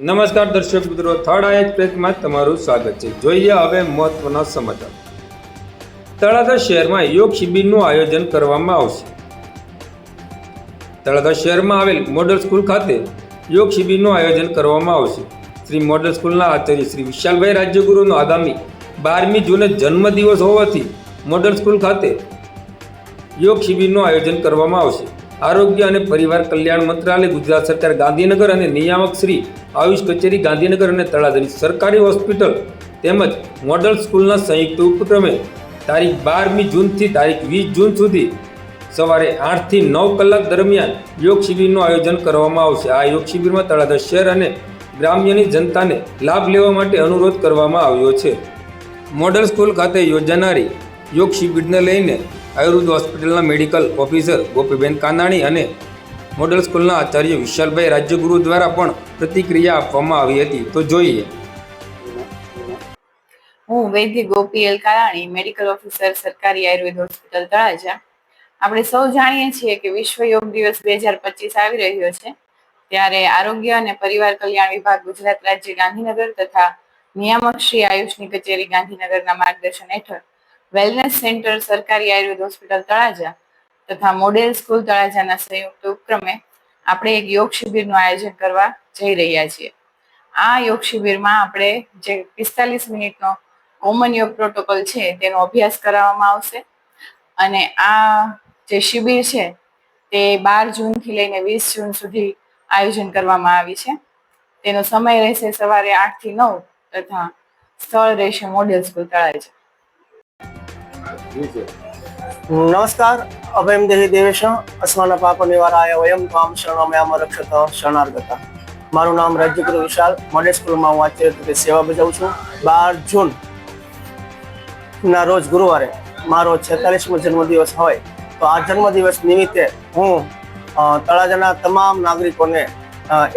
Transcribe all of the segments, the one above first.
નમસ્કાર દર્શક મિત્રો, થર્ડ આઈ એક્સપ્રેસમાં તમારું સ્વાગત છે. જોઈએ હવે મહત્વના સમાચાર. તળાજા શહેરમાં યોગ શિબિરનું આયોજન કરવામાં આવશે. તળાજા શહેરમાં આવેલ મોડલ સ્કૂલ ખાતે યોગ શિબિરનું આયોજન કરવામાં આવશે. શ્રી મોડલ સ્કૂલના આચાર્ય શ્રી વિશાલભાઈ રાજ્યગુરુનો આગામી બારમી જૂને જન્મદિવસ હોવાથી મોડલ સ્કૂલ ખાતે યોગ શિબિરનું આયોજન કરવામાં આવશે. આરોગ્ય અને પરિવાર કલ્યાણ મંત્રાલય, ગુજરાત સરકાર, ગાંધીનગર અને નિયામક શ્રી આયુષ કચેરી, ગાંધીનગર અને તળાજાની સરકારી હોસ્પિટલ તેમજ મોડલ સ્કૂલના સંયુક્ત ઉપક્રમે તારીખ બારમી જૂનથી તારીખ વીસ જૂન સુધી સવારે આઠથી નવ કલાક દરમિયાન યોગ શિબિરનું આયોજન કરવામાં આવશે. આ યોગ શિબિરમાં તળાજા શહેર અને ગ્રામ્યની જનતાને લાભ લેવા માટે અનુરોધ કરવામાં આવ્યો છે. મોડલ સ્કૂલ ખાતે યોજાનારી યોગ શિબિરને લઈને આયુર્વેદ હોસ્પિટલના મેડિકલ ઓફિસર ગોપીબેન કાનાણી અને મોડલ સ્કૂલના આચાર્ય વિશાલભાઈ રાજ્યગુરુ દ્વારા પણ પ્રતિક્રિયા આપવામાં આવી હતી. તો જોઈએ. હું Vaidya Gopi L Karani medical officer સરકારી આયુર્વેદ હોસ્પિટલ તળાજા. આપણે સૌ જાણીએ છીએ કે વિશ્વ યોગ દિવસ બે હજાર પચીસ આવી રહ્યો છે. ત્યારે આરોગ્ય અને પરિવાર કલ્યાણ વિભાગ ગુજરાત રાજ્ય ગાંધીનગર તથા નિયામક શ્રી આયુષની કચેરી ગાંધીનગરના માર્ગદર્શન હેઠળ વેલનેસ સેન્ટર સરકારી આયુર્વેદ હોસ્પિટલ તળાજા તથા મોડેલ સ્કૂલ તળાજાના સંયુક્ત ઉપક્રમે આપણે એક યોગ શિબિરનું આયોજન કરવા જઈ રહ્યા છીએ. આ યોગ શિબિરમાં આપણે જે પિસ્તાલીસ મિનિટનો કોમન યોગ પ્રોટોકોલ છે તેનો અભ્યાસ કરાવવામાં આવશે અને આ જે શિબિર છે તે બાર જૂનથી લઈને વીસ જૂન સુધી આયોજન કરવામાં આવી છે. તેનો સમય રહેશે સવારે આઠથી નવ તથા સ્થળ રહેશે મોડેલ સ્કૂલ તળાજા. નમસ્કાર અભયમ દેહી દેવેશ અસ્માના પાપ નિવારાય વયમ ત્વામ શરણમયામ રક્ષત શરણાર્ગતા મારું નામ રાજ્યગુરુ વિશાલ મોડેલ સ્કૂલમાં હું આચાર્ય તરીકે સેવા બજાવું છું. બાર જૂન ના રોજ ગુરુવારે મારો છેતાલીસમો જન્મદિવસ હોય, તો આ જન્મદિવસ નિમિત્તે હું તળાજાના તમામ નાગરિકોને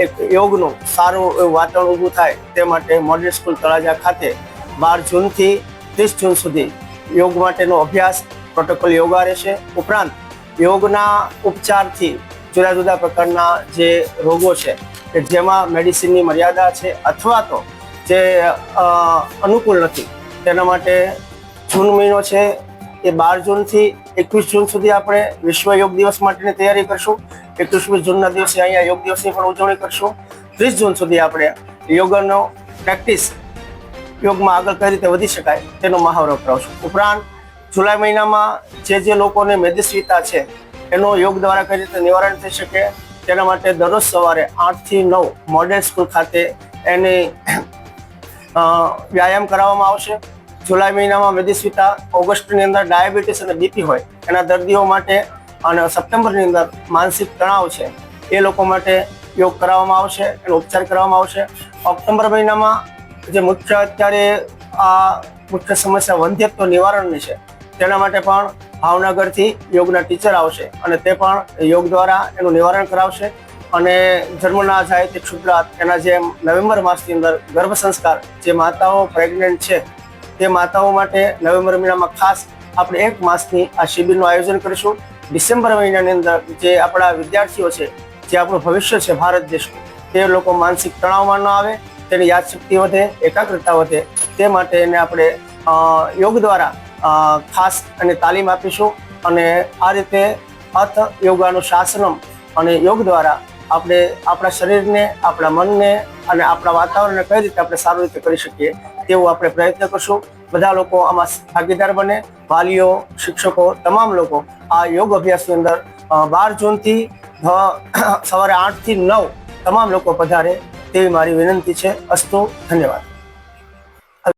એક યોગનું સારું એવું વાતાવરણ ઊભું થાય તે માટે મોડેલ સ્કૂલ તળાજા ખાતે બાર જૂનથી ત્રીસ જૂન સુધી યોગ માટેનો અભ્યાસ પ્રોટોકોલ યોગા રહેશે. ઉપરાંત, યોગના ઉપચારથી જુદા જુદા પ્રકારના જે રોગો છે, કે જેમાં મેડિસિનની મર્યાદા છે, અથવા તો જે અનુકૂળ નથી, તેના માટે જૂન મહિનો છે, એ બાર જૂનથી એકવીસ જૂન સુધી આપણે વિશ્વ યોગ દિવસ માટેની તૈયારી કરશું. એકવીસમી જૂનના દિવસે અહીંયા યોગ દિવસની પણ ઉજવણી કરશું. ત્રીસ જૂન સુધી આપણે યોગનો પ્રેક્ટિસ યોગમાં આગળ કઈ રીતે વધી શકાય તેનો મહાવરો કરાવશું ઉપરાંત, જુલાઈ મહિનામાં જે જે લોકોને મેદસ્વીતા છે, એનો યોગ દ્વારા કઈ રીતે નિવારણ થઈ શકે, તેના માટે દરરોજ સવારે આઠથી નવ મોડેલ સ્કૂલ ખાતે એની વ્યાયામ કરાવવામાં આવશે. જુલાઈ મહિનામાં મેદસ્વીતા, ઓગસ્ટની અંદર ડાયાબિટીસ અને બીપી હોય, એના દર્દીઓ માટે અને સપ્ટેમ્બરની અંદર માનસિક તણાવ છે, એ લોકો માટે યોગ કરાવવામાં આવશે, એનો ઉપચાર કરવામાં આવશે. ઓક્ટોબર મહિનામાં જે મુખ્ય અત્યારે આ મુખ્ય સમસ્યા વંધ્યત્વ નિવારણની છે. તેના માટે પણ ભાવનગરથી યોગના ટીચર આવશે અને તે પણ યોગ દ્વારા એનું નિવારણ કરાવશે. અને જન્મના જાય તે ક્ષુદ્રાત એના જે નવેમ્બર માસની અંદર ગર્ભ સંસ્કાર જે માતાઓ પ્રેગ્નન્ટ છે, તે માતાઓ માટે નવેમ્બર મહિનામાં ખાસ આપણે એક માસની આ શિબિરનું આયોજન કરીશું. ડિસેમ્બર મહિનાની અંદર જે આપણા વિદ્યાર્થીઓ છે, જે આપણું ભવિષ્ય છે ભારત દેશનું, તે લોકો માનસિક તણાવમાં ન આવે. તેની યાદશક્તિ વધે, એકાગ્રતા વધે, તે માટે એને આપણે યોગ દ્વારા ખાસ અને તાલીમ આપીશું અને આ રીતે અર્થ યોગાનું શાસનમ અને યોગ દ્વારા આપણે આપણા શરીરને, આપણા મનને અને આપણા વાતાવરણને કઈ રીતે આપણે સારી રીતે કરી શકીએ તેવું આપણે પ્રયત્ન કરશું. બધા લોકો આમાં ભાગીદાર બને, વાલીઓ, શિક્ષકો, તમામ લોકો આ યોગ અભ્યાસની અંદર બાર જૂનથી સવારે આઠથી નવ તમામ લોકો પધારે તેવી મારી વિનંતી છે. અસ્તુ ધન્યવાદ.